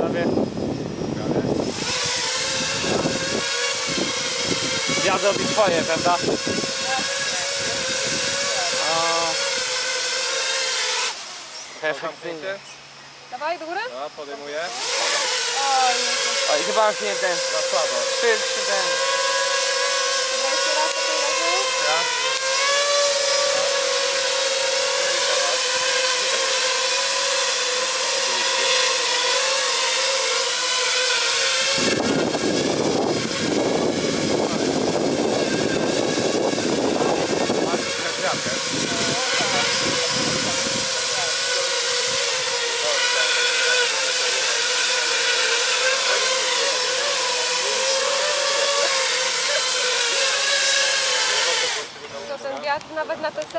prawie. Wiatr robi swoje, prawda? Perfekcyjnie. Dawaj do góry? No, podejmuję. Oj, chyba już nie ten. Za słabo. Trzy, trzy, ten. Dobra, jeszcze raz, to Raz. Co, ten wiatr nawet na te